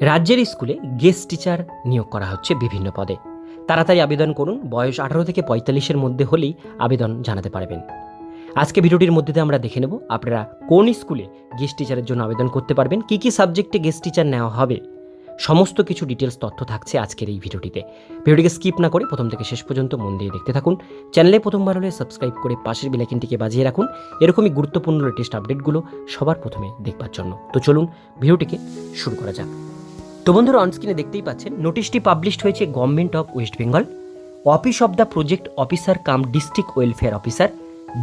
রাজ্যের স্কুলে guest teacher নিয়োগ করা হচ্ছে বিভিন্ন পদে। তাড়াতাড়ি আবেদন করুন, বয়স আঠারো থেকে পঁয়তাল্লিশের মধ্যে হলেই আবেদন জানাতে পারবেন। আজকে ভিডিওটির মধ্যে আমরা দেখে নেব, আপনারা কোন স্কুলে গেস্ট টিচারের জন্য আবেদন করতে পারবেন, কী কী সাবজেক্টে গেস্ট টিচার নেওয়া হবে, সমস্ত কিছু ডিটেলস তথ্য থাকছে আজকের এই ভিডিওটিতে। ভিডিওটিকে স্কিপ না করে প্রথম থেকে শেষ পর্যন্ত মন দিয়ে দেখতে থাকুন। চ্যানেলে প্রথমবার হলে সাবস্ক্রাইব করে পাশের বেলাইকিনটিকে বাজিয়ে রাখুন। এরকমই গুরুত্বপূর্ণ লেটেস্ট আপডেটগুলো সবার প্রথমে দেখবার জন্য। তো চলুন ভিডিওটিকে শুরু করা যাক। তো বন্ধুরা অনস্ক্রিনে দেখতেই পাচ্ছেন নোটিশটি পাবলিশড হয়েছে government of West Bengal office of the project officer cum district welfare officer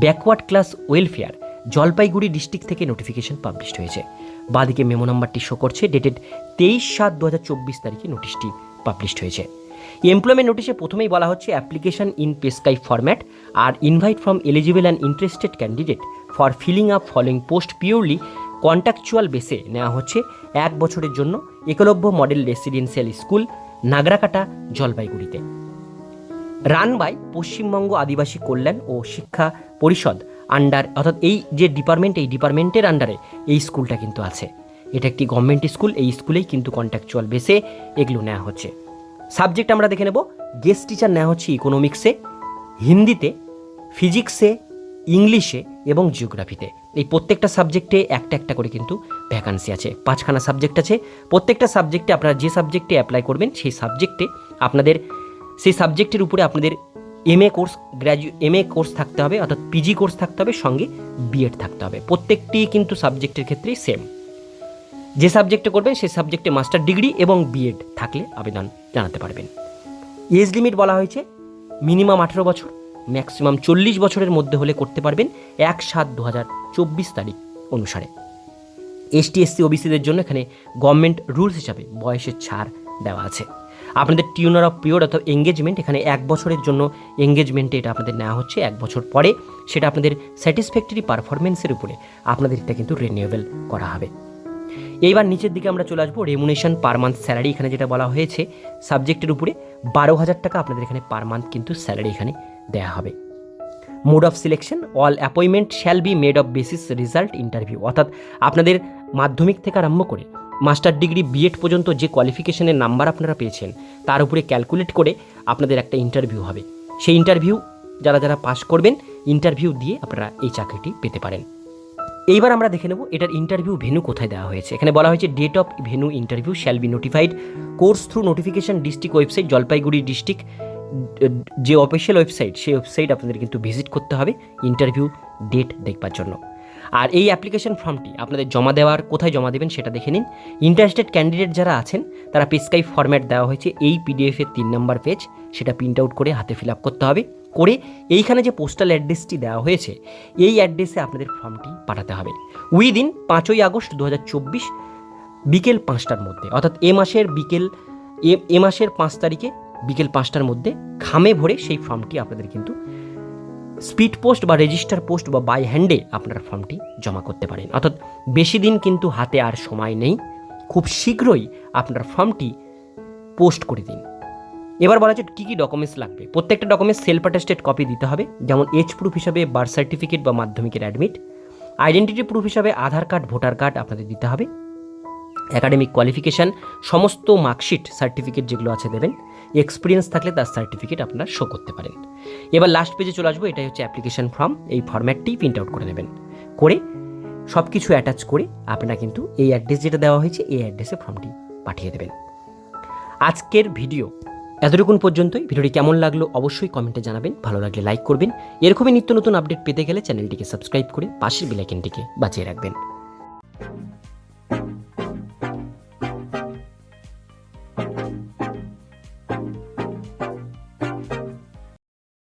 backward class welfare Jalpaiguri district থেকে নোটিফিকেশন পাবলিশড হয়েছে। বাদিকে মেমো নাম্বারটি শো করছে ডেটেড তেইশ সাত দু তারিখে নোটিশটি পাবলিশড হয়েছে। এমপ্লয়মেন্ট নোটিশে প্রথমেই বলা হচ্ছে অ্যাপ্লিকেশন ইন পেস্কাই format R invite from eligible and interested candidate for filling up following post purely contractual বেসে নেওয়া হচ্ছে এক বছরের জন্য Eklavya model residential school Nagrakata জলপাইগুড়িতে। রান বাই পশ্চিমবঙ্গ আদিবাসী কল্যাণ ও শিক্ষা পরিষদ আন্ডার অর্থাৎ এই যে ডিপার্টমেন্ট এই ডিপার্টমেন্টের আন্ডারে এই স্কুলটা কিন্তু আছে। এটা একটি গভর্নমেন্ট স্কুল এই স্কুলেই কিন্তু কন্ট্রাকচুয়াল বেসে এগুলো নেওয়া হচ্ছে। সাবজেক্ট আমরা দেখে নেব। গেস্ট টিচার নেওয়া হচ্ছে ইকোনমিক্সে হিন্দিতে ফিজিক্সে ইংলিশে এবং জিওগ্রাফিতে এই প্রত্যেকটা সাবজেক্টে একটা একটা করে কিন্তু ভ্যাকান্সি আছে। পাঁচখানা সাবজেক্ট আছে। প্রত্যেকটা সাবজেক্টে আপনারা যে সাবজেক্টে অ্যাপ্লাই করবেন, সেই সাবজেক্টে আপনাদের, সেই সাবজেক্টের উপরে আপনাদের এম এ কোর্স গ্র্যাজু এম এ কোর্স থাকতে হবে, অর্থাৎ পিজি কোর্স থাকতে হবে, সঙ্গে বিএড থাকতে হবে। প্রত্যেকটি কিন্তু সাবজেক্টের ক্ষেত্রেই সেম যে সাবজেক্টে করবেন, সেই সাবজেক্টে মাস্টার ডিগ্রি এবং বিএড থাকলে আবেদন জানাতে পারবেন। এজ লিমিট বলা হয়েছে মিনিমাম আঠেরো বছর। ম্যাক্সিমাম চল্লিশ বছরের মধ্যে হলে করতে পারবেন এক সাত দু হাজার চব্বিশ তারিখ অনুসারে। এসটি এসসি ওবিসিদের জন্য এখানে গভর্নমেন্ট রুলস হিসাবে বয়সের ছাড় দেওয়া আছে। আপনাদের টিউনার অফ পিরিয়ড অর্থাৎ এঙ্গেজমেন্ট, এখানে এক বছরের জন্য এঙ্গেজমেন্টে এটা আপনাদের নেওয়া হচ্ছে, এক বছর পরে সেটা আপনাদের স্যাটিসফ্যাক্টরি পারফরমেন্সের উপরে আপনাদের এটা কিন্তু রিনিউয়েবল করা হবে। এইবার নিচের দিকে আমরা চলে আসব রেমুনেশন পার মান্থ স্যালারি এখানে যেটা বলা হয়েছে সাবজেক্টের উপরে বারো হাজার টাকা আপনাদের এখানে পার মান্থ কিন্তু স্যালারি এখানে দেওয়া হবে। Mode of selection all appointment shall be made of basis result interview অর্থাৎ আপনাদের মাধ্যমিক থেকে আরম্ভ করে মাস্টার ডিগ্রি বিএড পর্যন্ত যে কোয়ালিফিকেশনের নাম্বার আপনারা পেয়েছেন, তার উপরে ক্যালকুলেট করে আপনাদের একটা ইন্টারভিউ হবে। সেই ইন্টারভিউ যারা যারা পাস করবেন ইন্টারভিউ দিয়ে আপনারা এই চাকরিটি পেতে পারেন। এইবার আমরা দেখে নেব এটার ইন্টারভিউ ভেনু কোথায় দেওয়া হয়েছে। এখানে বলা হয়েছে date of venue interview shall be notified course through notification district website Jalpaiguri district যে অফিসিয়াল ওয়েবসাইট সেই ওয়েবসাইট আপনাদের কিন্তু ভিজিট করতে হবে ইন্টারভিউ ডেট দেখবার জন্য। আর এই অ্যাপ্লিকেশন ফর্মটি আপনাদের জমা দেওয়ার কোথায় জমা দেবেন সেটা দেখে নিন। ইন্টারেস্টেড ক্যান্ডিডেট যারা আছেন, তারা পেসকাই ফরম্যাট দেওয়া হয়েছে, এই পিডিএফের তিন নম্বর পেজ সেটা প্রিন্ট আউট করে হাতে ফিল আপ করতে হবে। করে এইখানে যে পোস্টাল অ্যাড্রেসটি দেওয়া হয়েছে, এই অ্যাড্রেসে আপনাদের ফর্মটি পাঠাতে হবে। উইদিন পাঁচই আগস্ট দু হাজার চব্বিশ, বিকেল পাঁচটার মধ্যে, অর্থাৎ এ মাসের বিকেল, এ এ মাসের পাঁচ তারিখে বিকেল পাঁচটার মধ্যে খামে ভরে সেই ফর্মটি আপনাদের কিন্তু স্পিড পোস্ট বা রেজিস্টার পোস্ট বা বাই হ্যান্ডে আপনারা ফর্মটি জমা করতে পারেন। অর্থাৎ বেশি দিন কিন্তু হাতে আর সময় নেই। খুব শীঘ্রই আপনার ফর্মটি পোস্ট করে দিন। এবার বলা হচ্ছে কী কী ডকুমেন্টস লাগবে। প্রত্যেকটা ডকুমেন্টস সেলফ অ্যাটেস্টেড কপি দিতে হবে। যেমন এজ প্রুফ হিসাবে বার্থ সার্টিফিকেট বা মাধ্যমিকের অ্যাডমিট আইডেন্টিটি প্রুফ হিসাবে আধার কার্ড ভোটার কার্ড আপনাদের দিতে হবে। অ্যাকাডেমিক কোয়ালিফিকেশান সমস্ত মার্কশিট সার্টিফিকেট যেগুলো আছে দেবেন। এক্সপিরিয়েন্স থাকলে তার সার্টিফিকেট আপনারা শো করতে পারেন। এবার লাস্ট পেজে চলে আসব, এটাই হচ্ছে অ্যাপ্লিকেশন ফর্ম এই ফর্ম্যাটটি প্রিন্ট আউট করে নেবেন। করে সব কিছু অ্যাটাচ করে আপনারা কিন্তু এই অ্যাড্রেস যেটা দেওয়া হয়েছে, এই অ্যাড্রেসে ফর্মটি পাঠিয়ে দেবেন। আজকের ভিডিও এতটুকুন পর্যন্তই। ভিডিওটি কেমন লাগল অবশ্যই কমেন্টে জানাবেন। ভালো লাগলে লাইক করবেন। এরকমই নিত্য নতুন আপডেট পেতে গেলে চ্যানেলটিকে সাবস্ক্রাইব করে পাশের বেলাইকেনটিকে বাঁচিয়ে রাখবেন।